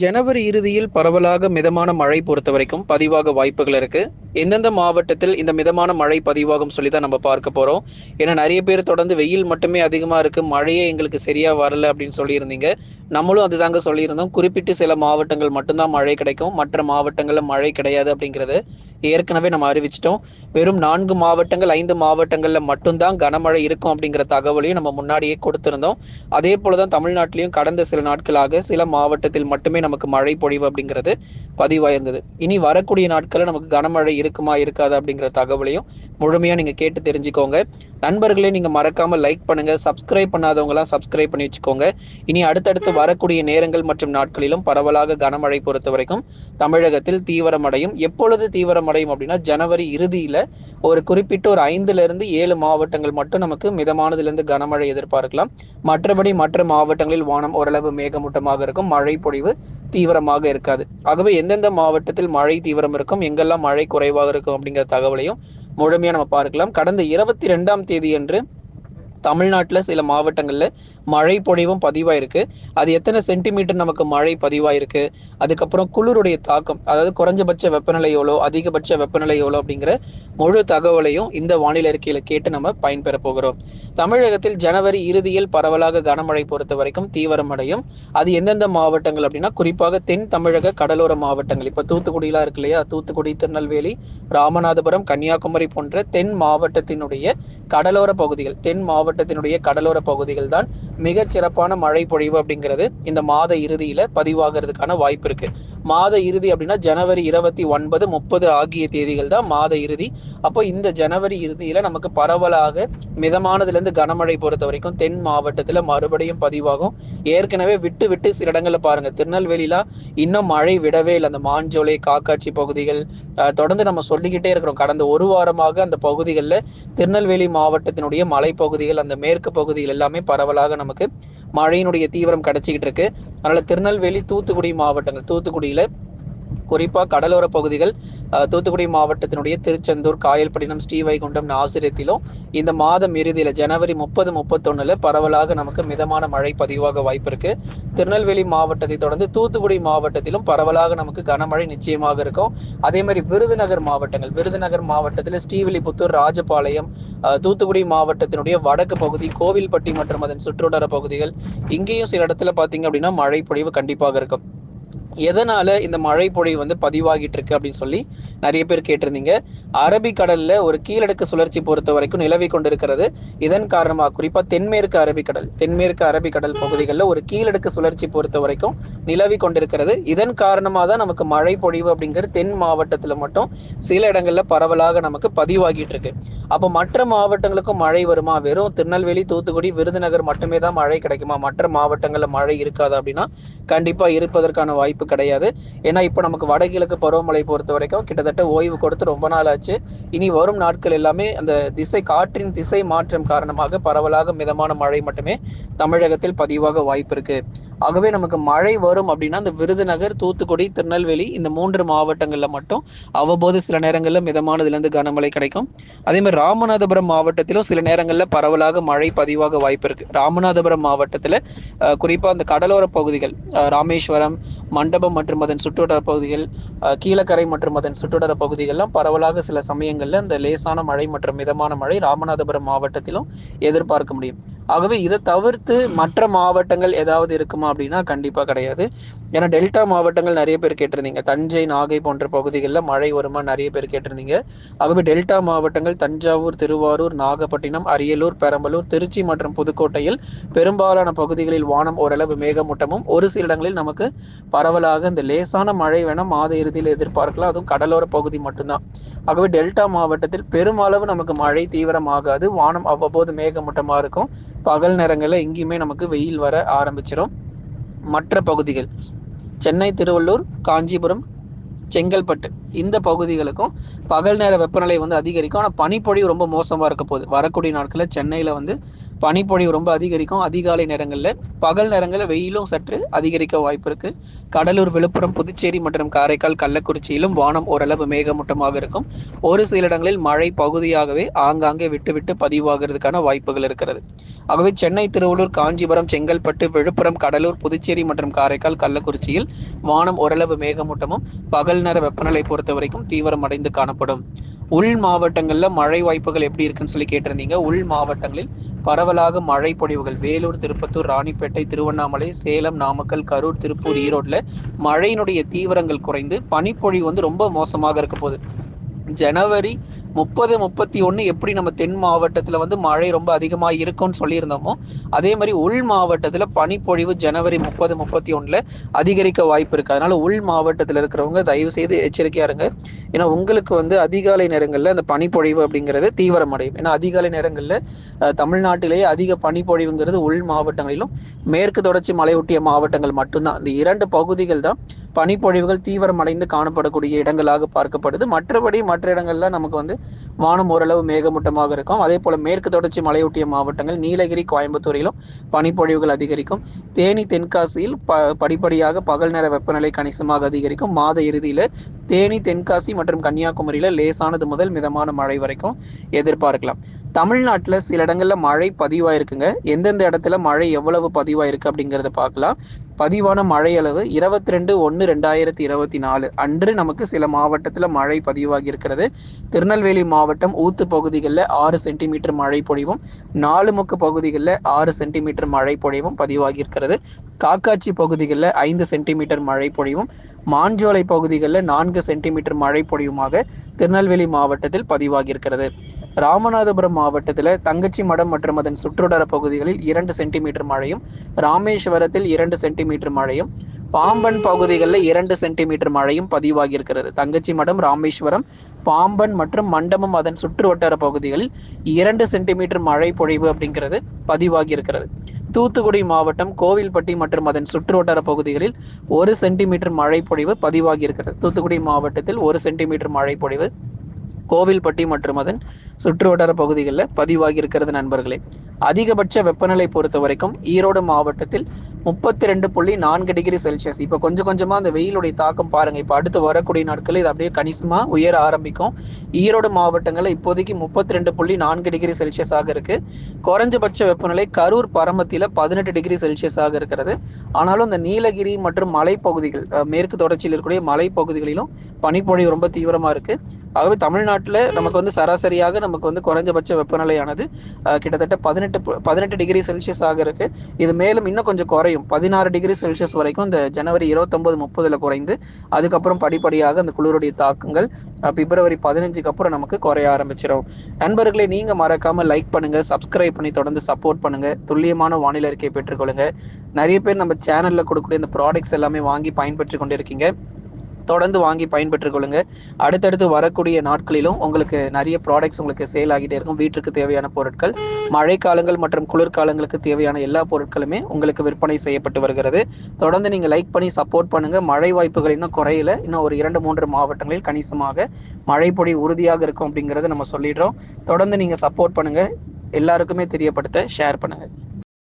ஜனவரி இறுதியில் பரவலாக மிதமான மழை பொறுத்த வரைக்கும் பதிவாக வாய்ப்புகள் இருக்கு. எந்தெந்த மாவட்டத்தில் இந்த மிதமான மழை பதிவாகும் சொல்லி தான் நம்ம பார்க்க போறோம். ஏன்னா நிறைய பேர் தொடர்ந்து வெயில் மட்டுமே அதிகமா இருக்கு. மழையே எங்களுக்கு சரியா வரல அப்படின்னு சொல்லியிருந்தீங்க. நம்மளும் அதுதாங்க சொல்லியிருந்தோம். குறிப்பிட்டு சில மாவட்டங்கள் மட்டும்தான் மழை கிடைக்கும். மற்ற மாவட்டங்களில் மழை கிடையாது அப்படிங்கிறது ஏற்கனவே நம்ம அறிவிச்சிட்டோம். வெறும் நான்கு மாவட்டங்கள் ஐந்து மாவட்டங்களில் மட்டும்தான் கனமழை இருக்கும் அப்படிங்கிற தகவலையும் நம்ம முன்னாடியே கொடுத்திருந்தோம். அதே போலதான் தமிழ்நாட்டிலையும் கடந்த சில நாட்களாக சில மாவட்டத்தில் மட்டுமே நமக்கு மழை பொழிவு அப்படிங்கிறது பதிவாயிருந்தது. இனி வரக்கூடிய நாட்களில் நமக்கு கனமழை இருக்குமா இருக்காது அப்படிங்கிற தகவலையும் முழுமையாக நீங்கள் கேட்டு தெரிஞ்சுக்கோங்க. நண்பர்களே நீங்கள் மறக்காமல் லைக் பண்ணுங்கள் சப்ஸ்கிரைப் பண்ணாதவங்களாம் சப்ஸ்கிரைப் பண்ணி வச்சுக்கோங்க. இனி அடுத்தடுத்து வரக்கூடிய நேரங்கள் மற்றும் நாட்களிலும் பரவலாக கனமழை பொறுத்த வரைக்கும் தமிழகத்தில் தீவிரமடையும். எப்பொழுது தீவிரம் தீவிரமடையும் அப்படின்னா ஜனவரி இறுதியில ஒரு குறிப்பிட்ட ஒரு ஐந்துல இருந்து ஏழு மாவட்டங்கள் மட்டும் நமக்கு மிதமானதுல இருந்து கனமழை எதிர்பார்க்கலாம். மற்றபடி மற்ற மாவட்டங்களில் வானம் ஓரளவு மேகமூட்டமாக இருக்கும். மழை பொழிவு தீவிரமாக இருக்காது. ஆகவே எந்தெந்த மாவட்டத்தில் மழை தீவிரம் இருக்கும் எங்கெல்லாம் மழை குறைவாக இருக்கும் அப்படிங்கிற தகவலையும் முழுமையாக நம்ம பார்க்கலாம். கடந்த இருபத்தி ரெண்டாம் தேதி அன்று தமிழ்நாட்டில் சில மாவட்டங்களில் மழை பொழிவும் பதிவாயிருக்கு. அது எத்தனை சென்டிமீட்டர் நமக்கு மழை பதிவாயிருக்கு? அதுக்கப்புறம் குளிருடைய தாக்கம் அதாவது குறைஞ்சபட்ச வெப்பநிலை எவ்வளோ அதிகபட்ச வெப்பநிலை எவ்வளோ அப்படிங்கிற முழு தகவலையும் இந்த வானிலை அறிக்கையில கேட்டு நம்ம பயன்பெற போகிறோம். தமிழகத்தில் ஜனவரி இறுதியில் பரவலாக கனமழை பொறுத்த வரைக்கும் தீவிரமடையும் அது எந்தெந்த மாவட்டங்கள் அப்படின்னா குறிப்பாக தென் தமிழக கடலோர மாவட்டங்கள். இப்போ தூத்துக்குடியெலாம் இருக்கு இல்லையா? தூத்துக்குடி திருநெல்வேலி ராமநாதபுரம் கன்னியாகுமரி போன்ற தென் மாவட்டத்தினுடைய கடலோர பகுதிகள் தென் மாவட்டத்தினுடைய கடலோர பகுதிகள் தான் மிகச்சிறப்பான மழை பொழிவு அப்படிங்கிறது இந்த மாத இறுதியில பதிவாகிறதுக்கான வாய்ப்பு இருக்கு. மாத இறுதி அப்படின்னா ஜனவரி இருபத்தி ஒன்பது முப்பது ஆகிய தேதிகள் தான் மாத இறுதி. அப்போ இந்த ஜனவரி இறுதியில நமக்கு பரவலாக மிதமானதுலேருந்து கனமழை பொறுத்த வரைக்கும் தென் மாவட்டத்தில் மறுபடியும் பதிவாகும். ஏற்கனவே விட்டு விட்டு சில இடங்களில் பாருங்க திருநெல்வேலிலாம் இன்னும் மழை விடவே இல்லை. அந்த மாஞ்சோலை காக்காட்சி பகுதிகள் தொடர்ந்து நம்ம சொல்லிக்கிட்டே இருக்கிறோம். கடந்த ஒரு வாரமாக அந்த பகுதிகளில் திருநெல்வேலி மாவட்டத்தினுடைய மலைப்பகுதிகள் அந்த மேற்கு பகுதிகள் எல்லாமே பரவலாக நமக்கு மழையினுடைய தீவிரம் கிடைச்சிக்கிட்டு இருக்கு. அதனால திருநெல்வேலி தூத்துக்குடி மாவட்டங்கள் தூத்துக்குடியில குறிப்பாக கடலோர பகுதிகள் தூத்துக்குடி மாவட்டத்தினுடைய திருச்செந்தூர் காயல்பட்டினம் ஸ்ரீவைகுண்டம் நாசிரியத்திலும் இந்த மாதம் இறுதியில் ஜனவரி முப்பது முப்பத்தொன்னுல பரவலாக நமக்கு மிதமான மழை பதிவாக வாய்ப்பு இருக்கு. திருநெல்வேலி மாவட்டத்தை தொடர்ந்து தூத்துக்குடி மாவட்டத்திலும் பரவலாக நமக்கு கனமழை நிச்சயமாக இருக்கும். அதே மாதிரி விருதுநகர் மாவட்டங்கள் விருதுநகர் மாவட்டத்தில் ஸ்ரீவில்லிபுத்தூர் ராஜபாளையம் தூத்துக்குடி மாவட்டத்தினுடைய வடக்கு பகுதி கோவில்பட்டி மற்றும் அதன் சுற்றுவட்டார பகுதிகள் இங்கேயும் சில இடத்துல பார்த்தீங்க அப்படின்னா மழை பொழிவு கண்டிப்பாக இருக்கும். எதனால இந்த மழை பொழிவு வந்து பதிவாகிட்டு இருக்கு அப்படின்னு சொல்லி நிறைய பேர் கேட்டிருந்தீங்க. அரபிக்கடல்ல ஒரு கீழடுக்கு சுழற்சி பொறுத்த வரைக்கும் நிலவி கொண்டிருக்கிறது. இதன் காரணமாக குறிப்பா தென்மேற்கு அரபிக்கடல் தென்மேற்கு அரபிக்கடல் பகுதிகளில் ஒரு கீழடுக்கு சுழற்சி பொறுத்த வரைக்கும் நிலவி கொண்டிருக்கிறது. இதன் காரணமாக தான் நமக்கு மழை பொழிவு அப்படிங்கிறது தென் மாவட்டத்தில் மட்டும் சில இடங்கள்ல பரவலாக நமக்கு பதிவாகிட்டு இருக்கு. அப்போ மற்ற மாவட்டங்களுக்கும் மழை வருமா? வெறும் திருநெல்வேலி தூத்துக்குடி விருதுநகர் மட்டுமே தான் மழை கிடைக்குமா? மற்ற மாவட்டங்களில் மழை இருக்காது அப்படின்னா கண்டிப்பா இருப்பதற்கான வாய்ப்பு கிடையாது. ஏன்னா இப்போ நமக்கு வடகிழக்கு பருவமழை பொறுத்த வரைக்கும் கிட்டத்தட்ட ஓய்வு கொடுத்து ரொம்ப நாள் ஆச்சு. இனி வரும் நாட்கள் எல்லாமே அந்த திசை காற்றின் திசை மாற்றம் காரணமாக பரவலாக மிதமான மழை மட்டுமே தமிழகத்தில் பதிவாக வாய்ப்பு இருக்குது ஆகவே நமக்கு மழை வரும் அப்படின்னா இந்த விருதுநகர் தூத்துக்குடி திருநெல்வேலி இந்த மூன்று மாவட்டங்களில் மட்டும் அவ்வப்போது சில நேரங்களில் மிதமானதுலேருந்து கனமழை கிடைக்கும். அதே மாதிரி ராமநாதபுரம் மாவட்டத்திலும் சில நேரங்களில் பரவலாக மழை பதிவாக வாய்ப்பு இருக்கு. ராமநாதபுரம் மாவட்டத்தில் குறிப்பாக அந்த கடலோர பகுதிகள் ராமேஸ்வரம் மண்டபம் மற்றும் அதன் சுற்றுவட்டார பகுதிகள் கீழக்கரை மற்றும் அதன் சுற்றுவட்டார பகுதிகள்லாம் பரவலாக சில சமயங்களில் இந்த லேசான மழை மற்றும் மிதமான மழை ராமநாதபுரம் மாவட்டத்திலும் எதிர்பார்க்க முடியும். ஆகவே இதை தவிர்த்து மற்ற மாவட்டங்கள் ஏதாவது இருக்குமா அப்படின்னா கண்டிப்பாக கிடையாது. ஏன்னா டெல்டா மாவட்டங்கள் நிறைய பேர் கேட்டிருந்தீங்க. தஞ்சை நாகை போன்ற பகுதிகளில் மழை வருமா நிறைய பேர் கேட்டிருந்தீங்க. ஆகவே டெல்டா மாவட்டங்கள் தஞ்சாவூர் திருவாரூர் நாகப்பட்டினம் அரியலூர் பெரம்பலூர் திருச்சி மற்றும் புதுக்கோட்டையில் பெரும்பாலான பகுதிகளில் வானம் ஓரளவு மேகமூட்டமும் ஒரு சில இடங்களில் நமக்கு பரவலாக இந்த லேசான மழை வேணால் மாத இறுதியில் எதிர்பார்க்கலாம். அதுவும் கடலோர பகுதி மட்டும்தான். ஆகவே டெல்டா மாவட்டத்தில் பெருமளவு நமக்கு மழை தீவிரமாகாது. வானம் அவ்வப்போது மேகமூட்டமாக இருக்கும். பகல் நேரங்களில் எங்கேயுமே நமக்கு வெயில் வர ஆரம்பிச்சிடும் மற்ற பகுதிகள் சென்னை திருவள்ளூர் காஞ்சிபுரம் செங்கல்பட்டு இந்த பகுதிகளுக்கும் பகல் நேர வெப்பநிலை வந்து அதிகரிக்கும். ஆனால் பனிப்பொழிவு ரொம்ப மோசமாக இருக்க போகுது. வரக்கூடிய நாட்களில் சென்னையில் வந்து பனிப்பொழிவு ரொம்ப அதிகரிக்கும். அதிகாலை நேரங்களில் பகல் நேரங்களில் வெயிலும் சற்று அதிகரிக்க வாய்ப்பு இருக்கு. கடலூர் விழுப்புரம் புதுச்சேரி மற்றும் காரைக்கால் கள்ளக்குறிச்சியிலும் வானம் ஓரளவு மேகமூட்டமாக இருக்கும். ஒரு சில இடங்களில் மழை பகுதியாகவே ஆங்காங்கே விட்டுவிட்டு பதிவாகிறதுக்கான வாய்ப்புகள் இருக்கிறது. ஆகவே சென்னை திருவள்ளூர் காஞ்சிபுரம் செங்கல்பட்டு விழுப்புரம் கடலூர் புதுச்சேரி மற்றும் காரைக்கால் கள்ளக்குறிச்சியில் வானம் ஓரளவு மேகமூட்டமும் பகல் நேர வெப்பநிலை பொறுத்த வரைக்கும் தீவிரம் அடைந்து காணப்படும். உள் மாவட்டங்களில் மழை வாய்ப்புகள் எப்படி இருக்குன்னு சொல்லி கேட்டிருந்தீங்க. உள் மாவட்டங்களில் பரவலாக மழை பொழிவுகள். வேலூர் திருப்பத்தூர் ராணிப்பேட்டை திருவண்ணாமலை சேலம் நாமக்கல் கரூர் திருப்பூர் ஈரோட்டில் மழையினுடைய தீவிரங்கள் குறைந்து பனிப்பொழிவு வந்து ரொம்ப மோசமாக இருக்க போகுது. ஜனவரி முப்பது முப்பத்தி ஒன்று எப்படி நம்ம தென் மாவட்டத்தில் வந்து மழை ரொம்ப அதிகமாக இருக்கும்னு சொல்லியிருந்தோமோ அதே மாதிரி உள் மாவட்டத்தில் பனிப்பொழிவு ஜனவரி முப்பது முப்பத்தி ஒன்றில் அதிகரிக்க வாய்ப்பு இருக்குது அதனால் உள் மாவட்டத்தில் இருக்கிறவங்க தயவு செய்து எச்சரிக்கையாக இருங்க. ஏன்னா உங்களுக்கு வந்து அதிகாலை நேரங்களில் அந்த பனிப்பொழிவு அப்படிங்கிறது தீவிரமடையும். ஏன்னா அதிகாலை நேரங்களில் தமிழ்நாட்டிலேயே அதிக பனிப்பொழிவுங்கிறது உள் மாவட்டங்களிலும் மேற்கு தொடர்ச்சி மலையொட்டிய மாவட்டங்கள் மட்டும்தான். இந்த இரண்டு பகுதிகள் தான் பனிப்பொழிவுகள் தீவிரமடைந்து காணப்படக்கூடிய இடங்களாக பார்க்கப்படுது. மற்றபடி மற்ற இடங்கள்ல நமக்கு வந்து வானம் ஓரளவு மேகமூட்டமாக இருக்கும். அதே போல மேற்கு தொடர்ச்சி மலையொட்டிய மாவட்டங்கள் நீலகிரி கோயம்புத்தூரிலும் பனிப்பொழிவுகள் அதிகரிக்கும். தேனி தென்காசியில் ப படிப்படியாக பகல் நேர வெப்பநிலை கணிசமாக அதிகரிக்கும். மாத இறுதியில் தேனி தென்காசி மற்றும் கன்னியாகுமரியில் லேசானது முதல் மிதமான மழை வரைக்கும் எதிர்பார்க்கலாம். தமிழ்நாட்டில் சில இடங்களில் மழை பதிவாயிருக்குங்க. எந்தெந்த இடத்துல மழை எவ்வளவு பதிவாயிருக்கு அப்படிங்கிறத பார்க்கலாம். பதிவான மழை அளவு இருபத்தி ரெண்டு ஒன்று ரெண்டாயிரத்தி இருபத்தி நாலு. அன்று நமக்கு சில மாவட்டத்தில் மழை பதிவாகி இருக்கிறது. திருநெல்வேலி மாவட்டம் ஊத்து பகுதிகளில் ஆறு சென்டிமீட்டர் மழை பொழிவும் நாலுமுக்கு பகுதிகளில் ஆறு சென்டிமீட்டர் மழை பொழிவும் பதிவாகி இருக்கிறது. காக்காட்சி பகுதிகளில் ஐந்து சென்டிமீட்டர் மழை பொழிவும் மாஞ்சோலை பகுதிகளில் நான்கு சென்டிமீட்டர் மழை பொழிவுமாக திருநெல்வேலி மாவட்டத்தில் பதிவாகி இருக்கிறது. ராமநாதபுரம் மாவட்டத்தில் தங்கச்சி மடம் மற்றும் அதன் சுற்றுவட்டார பகுதிகளில் இரண்டு சென்டிமீட்டர் மழையும் ராமேஸ்வரத்தில் இரண்டு சென்டிமீட்டர் சென்டிமீட்டர் மழையும் பாம்பன் பகுதிகளில் இரண்டு சென்டிமீட்டர் மழையும் பதிவாகி இருக்கிறது தங்கச்சி மடம் ராமேஸ்வரம் பாம்பன் மற்றும் மண்டபம் அதன் சுற்று வட்டார பகுதிகளில் இரண்டு சென்டிமீட்டர் மழை பொழிவு அப்படிங்கிறது பதிவாகி இருக்கிறது தூத்துக்குடி மாவட்டம் கோவில்பட்டி மற்றும் அதன் சுற்று வட்டார பகுதிகளில் ஒரு சென்டிமீட்டர் மழை பொழிவு பதிவாகி இருக்கிறது தூத்துக்குடி மாவட்டத்தில் ஒரு சென்டிமீட்டர் மழை பொழிவு கோவில்பட்டி மற்றும் அதன் சுற்று வட்டார பகுதிகளில் பதிவாகி இருக்கிறது நண்பர்களே. அதிகபட்ச வெப்பநிலை பொறுத்த வரைக்கும் ஈரோடு மாவட்டத்தில் முப்பத்தி ரெண்டு புள்ளி நான்கு டிகிரி செல்சியஸ். இப்போ கொஞ்சம் கொஞ்சமாக அந்த வெயிலுடைய தாக்கம் பாருங்கள் இப்போ அடுத்து வரக்கூடிய நாட்களில் இது அப்படியே கணிசமாக உயர ஆரம்பிக்கும். ஈரோடு மாவட்டங்களில் இப்போதைக்கு முப்பத்தி ரெண்டு புள்ளி நான்கு டிகிரி செல்சியஸாக இருக்குது குறைஞ்சபட்ச வெப்பநிலை கரூர் பரமத்தியில் பதினெட்டு டிகிரி செல்சியஸாக இருக்கிறது. ஆனாலும் இந்த நீலகிரி மற்றும் மலைப்பகுதிகள் மேற்கு தொடர்ச்சியில் இருக்கக்கூடிய மலைப்பகுதிகளிலும் பனிப்பொழிவு ரொம்ப தீவிரமாக இருக்குது ஆகவே தமிழ்நாட்டில் நமக்கு வந்து சராசரியாக நமக்கு வந்து குறைஞ்சபட்ச வெப்பநிலையானது கிட்டத்தட்ட பதினெட்டு பதினெட்டு டிகிரி செல்சியஸ் இருக்குது இது மேலும் இன்னும் கொஞ்சம் குறையும். பதினாறு டிகிரி செல்சியஸ் வரைக்கும் இந்த ஜனவரி இருபத்தொம்போது முப்பதுல குறைந்து அதுக்கப்புறம் படிப்படியாக அந்த குளிருடைய தாக்கங்கள் பிப்ரவரி பதினஞ்சுக்கு அப்புறம் நமக்கு குறைய ஆரம்பிச்சிடும் நண்பர்களை நீங்க மறக்காம லைக் பண்ணுங்க சப்ஸ்கிரைப் பண்ணி தொடர்ந்து சப்போர்ட் பண்ணுங்க துல்லியமான வானிலை அறிக்கையை பெற்றுக்கொள்ளுங்க. நிறைய பேர் நம்ம சேனல்ல கொடுக்கக்கூடிய இந்த ப்ராடக்ட்ஸ் எல்லாமே வாங்கி பயன்பெற்று கொண்டிருக்கீங்க. தொடர்ந்து வாங்கி பயன்பெற்றுக் கொள்ளுங்க. அடுத்தடுத்து வரக்கூடிய நாட்களிலும் உங்களுக்கு நிறைய ப்ராடக்ட்ஸ் உங்களுக்கு சேல் ஆகிட்டே இருக்கும். வீட்டுக்கு தேவையான பொருட்கள் மழைக்காலங்கள் மற்றும் குளிர்காலங்களுக்கு தேவையான எல்லா பொருட்களுமே உங்களுக்கு விற்பனை செய்யப்பட்டு வருகிறது. தொடர்ந்து நீங்கள் லைக் பண்ணி சப்போர்ட் பண்ணுங்க. மழை வாய்ப்புகள் இன்னும் குறையல. இன்னும் ஒரு இரண்டு மூன்று மாவட்டங்களில் கணிசமாக மழை பொடி உறுதியாக இருக்கும் அப்படிங்கிறத நம்ம சொல்லிடுறோம். தொடர்ந்து நீங்கள் சப்போர்ட் பண்ணுங்க. எல்லாருக்குமே தெரியப்படுத்த ஷேர் பண்ணுங்க.